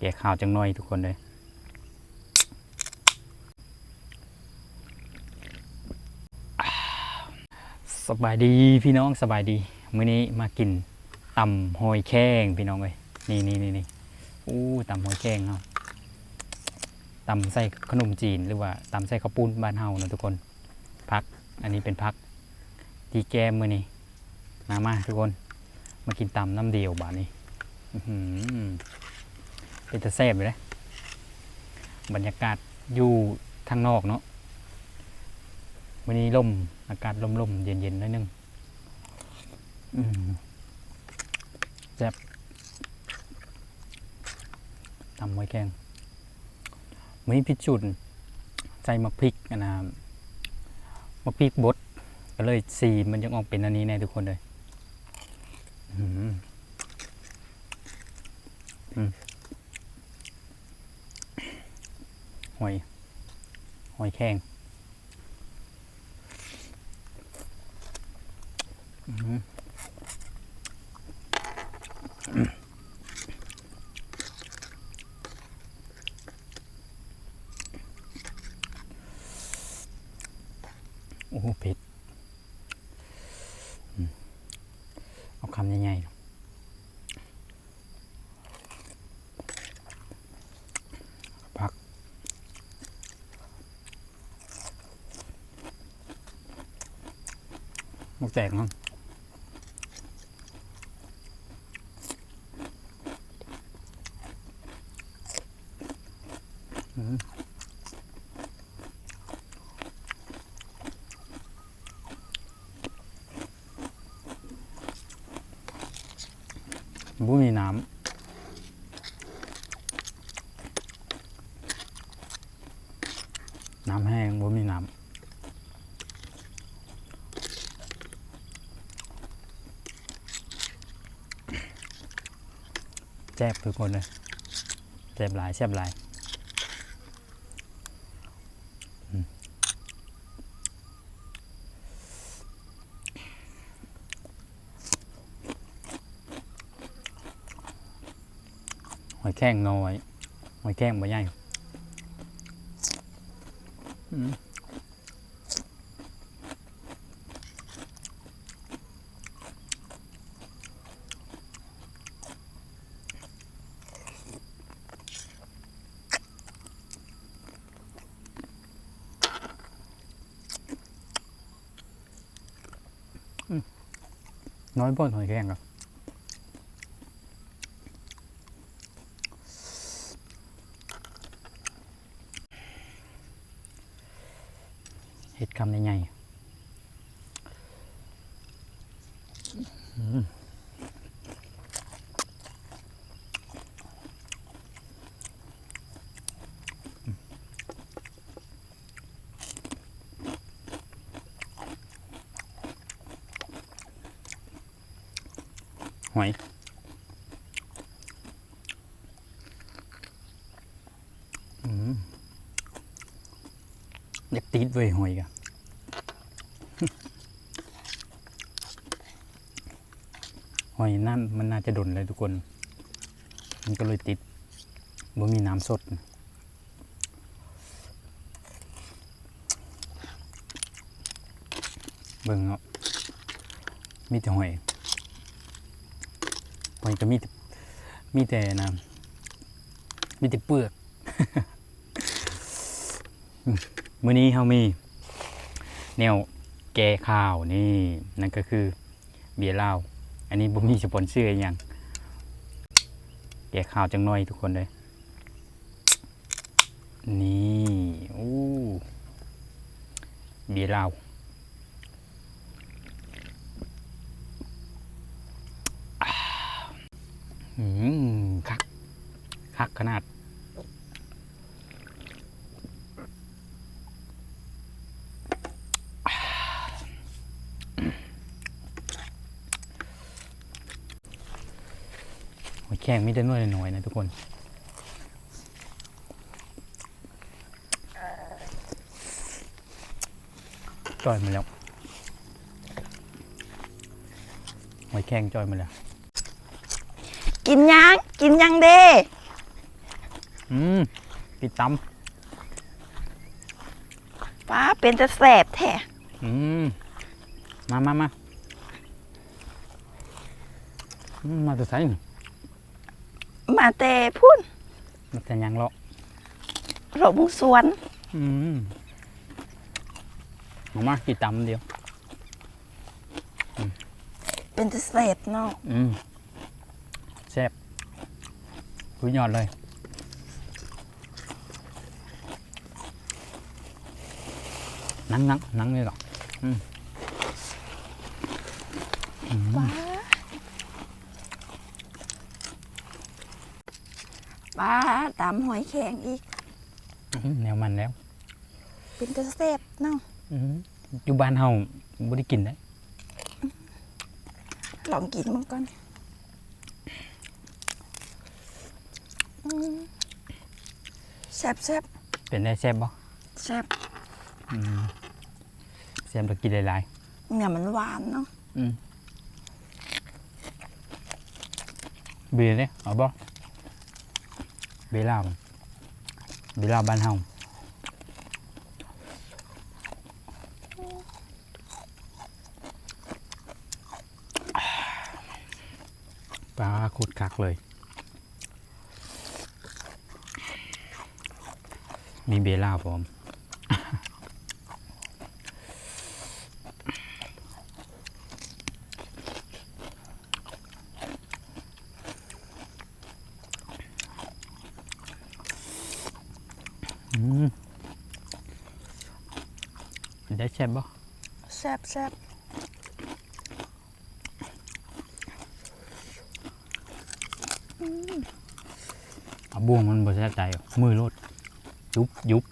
แก่ข้าวจังน้อยทุกคนเลยสบายดีพี่น้องสบายดีมื้อนี้มากินตำหอยแข้งพี่น้องเลยนี่นี่นี่นี่อู้ตำหอยแข้งเฮาตำใส่ขนมจีนหรือว่าตำใส่ข้าวปุ้นบ้านเฮานะทุกคนพัก อันนี้เป็นพักทีแก้มมื้อนี้มามาทุกคน มากินตำน้ำเดียวบาดนี้อื เป็นตะแซ่บอยู่เลยบรรยากาศอยู่ทางนอกเนาะวันนี้ลมอากาศลมลมๆเย็นเย็นๆหนิดนึงแซ่บตำไว้แกงวันนี้พิจุนใส่มักพริกนะมักพริกบดก็เลยสีมันยังออกเป็นอันนี้แน่ทุกคนเลยอื้อหือ หอยหอยแข้งโอ้เผ็ดเอาคำใหญ่ๆ หมกแตกมั้งอืมบุมีน้ำ น้ำแห้งบุมีน้ำ แซ่บทุกคนเลยแซ่บหลายแซ่บหลายหอยแข้งน้อยหอยแข้งบ่ใหญ่ น้อยบ่นหอยแข้งครับเห็ดคำใหญ่ๆ หอยอืมอยากตีดเว้ยหอยกะหอยนั่นมันน่าจะดนเลยทุกคน มันก็เลยติดบ่มีน้ำสดเบิ่งเนาะมีแต่หอย หอยก็มีแต่มีแต่น้ำมีแต่เปลือกมื้อนี้เฮามีแนวแกข้าวนี่นั่นก็คือเบียร์เหล้าอันนี้บ่มีสปอนเซอร์อย่างแกข้าวจังน้อยทุกคนเลยนี่อู้เบียร์เหล้าอ่า อืมคัก คักขนาดหอยแข้งมีแต่น้อยน้อยๆนะทุกคนจอยมาแล้วหอยแข้งจอยมาแล้ว กินยังกินยังเด้อืมกินตป้าเป็นจะแสบแท้ำอืมมามามาอืมมาตัวใส่มาแต่พุ่นมาแต่ยังเลาะหลงสวน อืมมามากินตำเดียว เป็นจะแสบเนาะอืมแซ่บ คุยยอดเลย นั่งนั่งนั่งเลยหรออืมอืมป้าป้าตามหอยแข็งอีกอืมแนวมันแล้ว เป็นจะแสบเนาะอืมอยู่บ้านเฮาบ่ได้กินได้ลองกินมันก่อนอืม แซ่บแซ่บเป็นได้แซ่บบ่แซ่บอืมแซ่บแล้วกินหลายเนี่ยมันหวานเนาะๆอืมเบียร์เนี่ยเอาบ่เบียร์ลาวเบียร์ลาวบ้านเฮาปลาขุดคักเลย มีเบลล่าผมอืมได้แซ่บบ่แซ่บแซ่บเอาบ่วงมันบ่แซ่บใจหรอกมือโลด ยุบยุบ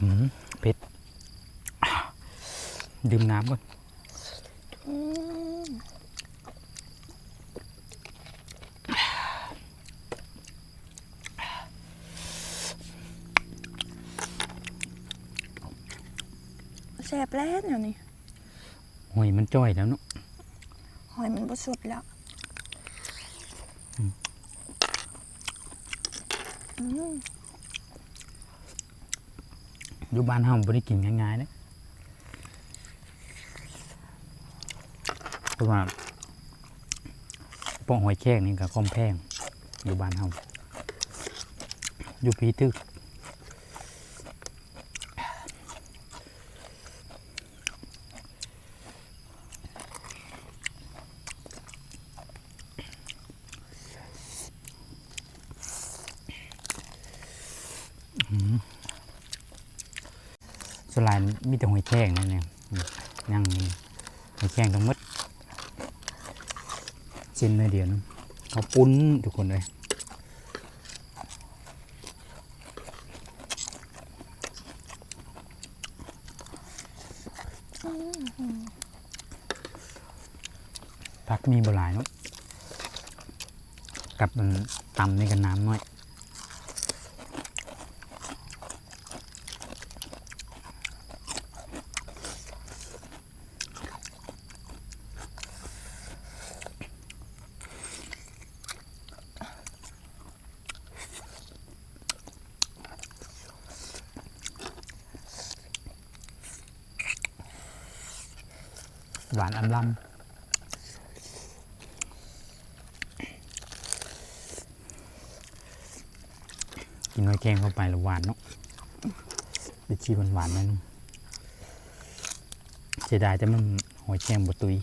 อืมเผ็ดดื่มน้ำก่อนอืมแซ่บแล้วเดี๋ยวนี้หอยมันจ้อยแล้วเนาะหอยมันบสุดแล้ว อยู่บ้านเฮาบ่ได้กินง่ายๆเด้เพราะว่าพวกหอยแครงนี่ก็ค่อมแพงอยู่บ้านเฮาอยู่พีตึก มีแต่หอยแครงนั่นเองอืมยังหอยแครงทั้งหมดชิ้นเลยเดียวนเขาปุ้นทุกคนเลยพักมีบหลายเนาะกับมันตำนี่กันน้ำน้อย หวานอมลำกินน้อยแกงเข้าไปแล้วหวานเนาะดิชีหวานหวานๆหนั่นเสียดายแต่มันหอยแครงบตุย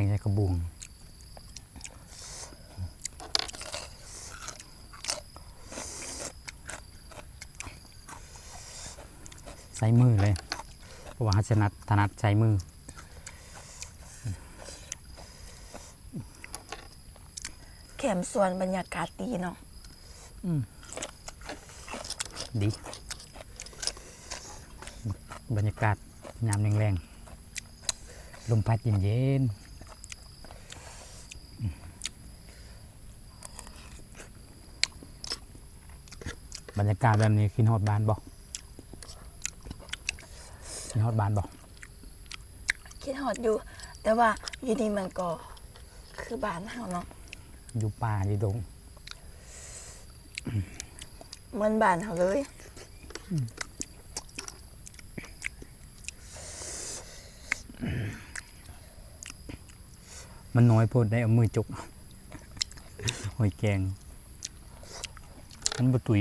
งใส่กระบุงใส่มือเลย เพราะว่าเขาจะนัดถนัดใช้มือแขมส่วนบรรยากาศดีเนาะดี บรรยากาศยามแรงๆลมพัดเย็นๆ บรรยากาศแบบนี้คินฮอดบ้านบอกคินฮอดบ้านบอกคิดฮอดอยู่ แต่ว่าอยู่นี่มันก็คือบ้านเฮาเนาะอยู่ป่าอยู่ดงเหมือนบ้านเฮาเลยมันน้อยโพดได้เอามือจกหอยแกงมันบตุย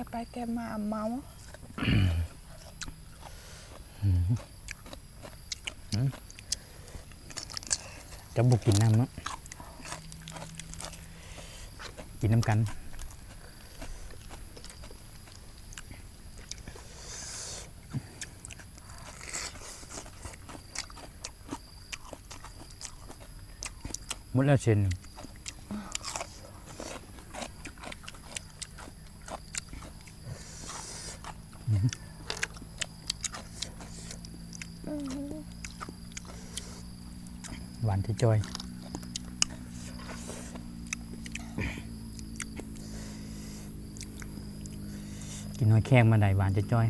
แต่ไปแต่มาเมาจะบุกกินน้ำเนาะกินน้ำกันหมดแล้วเชน หนึ่งหวานที่จอยกินน้อยแข้งมาได้หวานจะจ้อย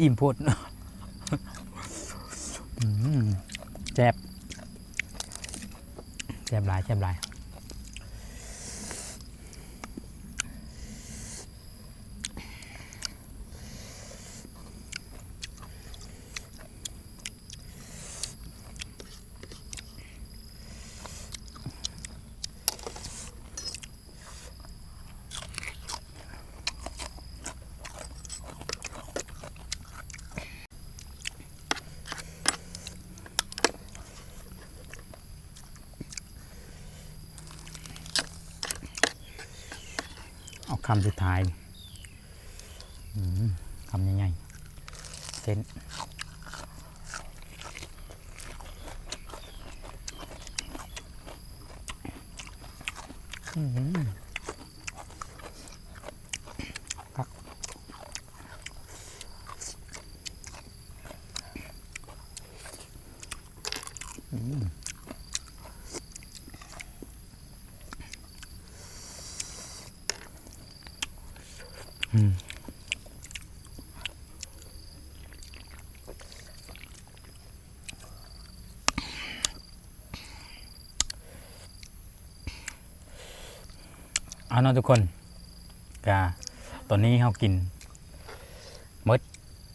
อิ่มพดแจบแจบหลายแจบหลาย คำสุดท้ายคำใหญ่ๆเส้นอืม เอาเนาะทุกคนกาตอนนี้เรากินมด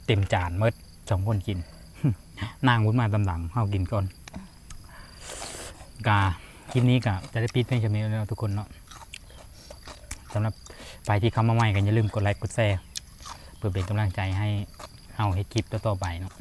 เต็มจานมดสองคนกิน นางวุ้นมาตำหลังเรากินก่อนกาคลิปนี้กะจะได้ปิดเพียงแค่นี้แล้วทุกคนเนาะสำหรับไปที่เข้ามาใหม่กันอย่าลืมกดไลค์กดแชร์เพื่อเป็นกำลังใจให้เอาให้คลิปต่อๆไปเนาะ